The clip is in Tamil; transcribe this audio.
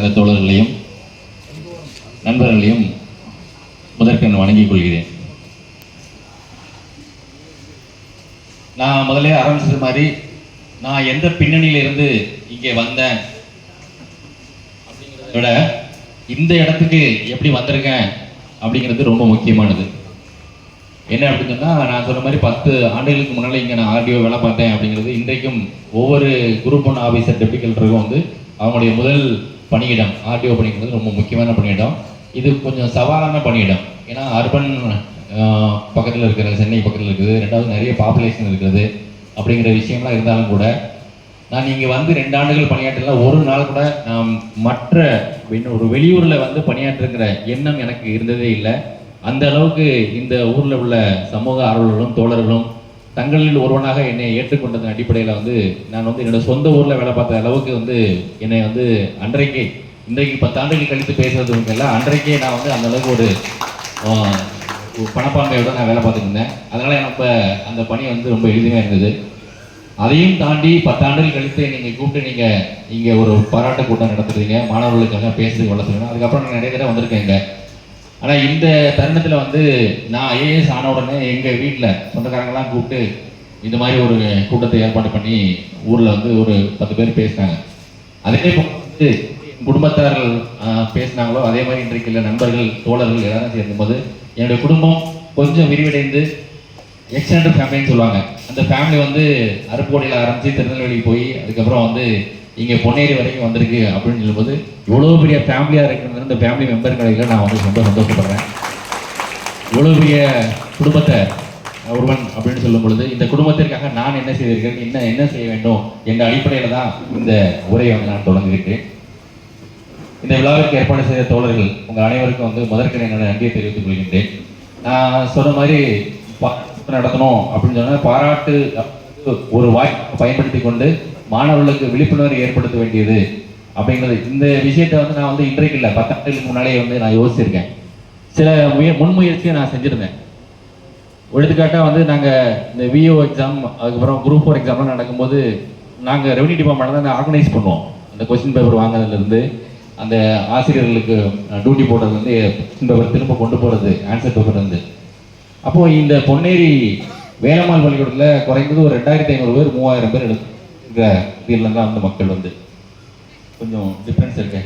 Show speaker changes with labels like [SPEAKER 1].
[SPEAKER 1] சேர்ந்த தோழர்களையும் நண்பர்களையும் முதற்கண் வணங்கிக் கொள்கிறேன். நான் முதல்ல ஆரம்பிச்சது மாதிரி நான் எந்த பின்னணியிலிருந்து இங்கே வந்தேன் அப்படிங்கிறத விட இந்த இடத்துக்கு எப்படி வந்திருக்கேன் அப்படிங்கிறது ரொம்ப முக்கியமானது. என்ன அப்படின்னு சொன்னால் நான் சொன்ன மாதிரி பத்து ஆண்டுகளுக்கு முன்னால் இங்கே நான் ஆர்டிஓ வேலை பார்த்தேன் அப்படிங்கிறது இன்றைக்கும் ஒவ்வொரு குரூப் ஒன் ஆஃபீஸர் டெப்டி கலெக்டருக்கும் வந்து அவங்களுடைய முதல் பணியிடம் ஆர்டிஓ பணிங்கிறது ரொம்ப முக்கியமான பணியிடம். இது கொஞ்சம் சவாலான பணியிடம். ஏன்னா அர்பன் பக்கத்தில் இருக்கிற சென்னை பக்கத்தில் இருக்குது. ரெண்டாவது நிறைய பாப்புலேஷன் இருக்குது. அப்படிங்கிற விஷயம்லாம் இருந்தாலும் கூட நான் இங்கே வந்து ரெண்டு ஆண்டுகள் பணியாற்றல. ஒரு நாள் கூட நான் மற்ற ஒரு வெளியூரில் வந்து பணியாற்றுங்கிற எண்ணம் எனக்கு இருந்ததே இல்லை. அந்த அளவுக்கு இந்த ஊரில் உள்ள சமூக ஆர்வலர்களும் தோழர்களும் தங்களில் ஒருவனாக என்னை ஏற்றுக்கொண்டதன் அடிப்படையில் வந்து நான் வந்து என்னோட சொந்த ஊரில் வேலை பார்த்த அளவுக்கு வந்து என்னை வந்து அன்றைக்கே இன்றைக்கு பத்தாண்டுகள் கழித்து பேசுறதுக்கு இல்லை அன்றைக்கே நான் வந்து அந்த அளவுக்கு ஒரு பணப்பான்மையோட நான் வேலை பார்த்துருந்தேன் அதனால் எனக்கு அந்த பணி வந்து ரொம்ப எளிமையாக இருந்தது. அதையும் தாண்டி பத்தாண்டுகள் கழித்து நீங்கள் கூப்பிட்டு நீங்கள் இங்கே ஒரு பாராட்டு கூட்டம் நடத்துறீங்க. மாணவர்களுக்காக பேசுறதுக்கு வளர்த்துறீங்க அதுக்கப்புறம் நான் நிறைய தடவை வந்திருக்கேன் இங்கே. ஆனால் இந்த தருணத்தில் வந்து நான் ஐஏஎஸ் ஆன உடனே எங்கள் வீட்டில் சொந்தக்காரங்களாம் கூப்பிட்டு இந்த மாதிரி ஒரு கூட்டத்தை ஏற்பாடு பண்ணி ஊரில் வந்து ஒரு பத்து பேர் பேசினாங்க. அதே வந்து என் குடும்பத்தார்கள் பேசினாங்களோ அதே மாதிரி இன்றைக்கு இல்லை நண்பர்கள் தோழர்கள் எல்லாரும் சேர்க்கும்போது என்னுடைய குடும்பம் கொஞ்சம் விரிவடைந்து எக்ஸ்டெண்டட் ஃபேமிலின்னு சொல்லுவாங்க. அந்த ஃபேமிலி வந்து அருப்புக்கோட்டையில் ஆரம்பித்து திருநெல்வேலி போய் அதுக்கப்புறம் வந்து இங்கே பொன்னேரி வரைக்கும் வந்திருக்கு அப்படின்னு சொல்லும்போது இவ்வளோ பெரிய ஃபேமிலியாக இருக்கிறது இந்த ஃபேமிலி மெம்பர்களில் நான் வந்து ரொம்ப சந்தோஷப்படுறேன். இவ்வளோ பெரிய குடும்பத்தை ஒருவன் அப்படின்னு சொல்லும் பொழுது இந்த குடும்பத்திற்காக நான் என்ன செய்திருக்கேன் என்ன என்ன செய்ய வேண்டும் என்ற அடிப்படையில் தான் இந்த உரையை வந்து நான் தொடங்கியிருக்கேன். இந்த விழாவிற்கு ஏற்பாடு செய்த தோழர்கள் உங்கள் அனைவருக்கும் வந்து முதற்கன் என்னோட நன்றியை தெரிவித்துக் கொள்கின்றேன். நான் சொன்ன மாதிரி நடத்தணும் அப்படின்னு சொன்னால் பாராட்டு ஒரு வாய்ப்பை பயன்படுத்தி கொண்டு மாணவர்களுக்கு விழிப்புணர்வு ஏற்படுத்த வேண்டியது அப்படிங்கிறது. இந்த விஷயத்தை வந்து நான் வந்து இன்றைக்கு இல்லை பத்தாண்டுகளுக்கு முன்னாலே வந்து நான் யோசிச்சிருக்கேன். சில முய முன்முயற்சியை நான் செஞ்சுருந்தேன். எடுத்துக்காட்டாக வந்து நாங்கள் இந்த விஓ எக்ஸாம் அதுக்கப்புறம் குரூப் ஃபோர் எக்ஸாம்லாம் நடக்கும்போது நாங்கள் ரெவன்யூ டிபார்ட்மெண்ட் தான் ஆர்கனைஸ் பண்ணுவோம். அந்த கொஸ்டின் பேப்பர் வாங்குறதுலேருந்து அந்த ஆசிரியர்களுக்கு டியூட்டி போடுறதுலேருந்து கொஸ்டின் பேப்பர் திரும்ப கொண்டு போகிறது ஆன்சர் பேப்பர்லேருந்து அப்போது இந்த பொன்னேரி வேலம்மாள் பள்ளிக்கூடத்தில் குறைந்தது ஒரு ரெண்டாயிரத்தி ஐநூறு பேர் மூவாயிரம் பேர் இங்கே இதில் தான் வந்து மக்கள் வந்து கொஞ்சம் டிஃப்ரென்ஸ் இருக்கு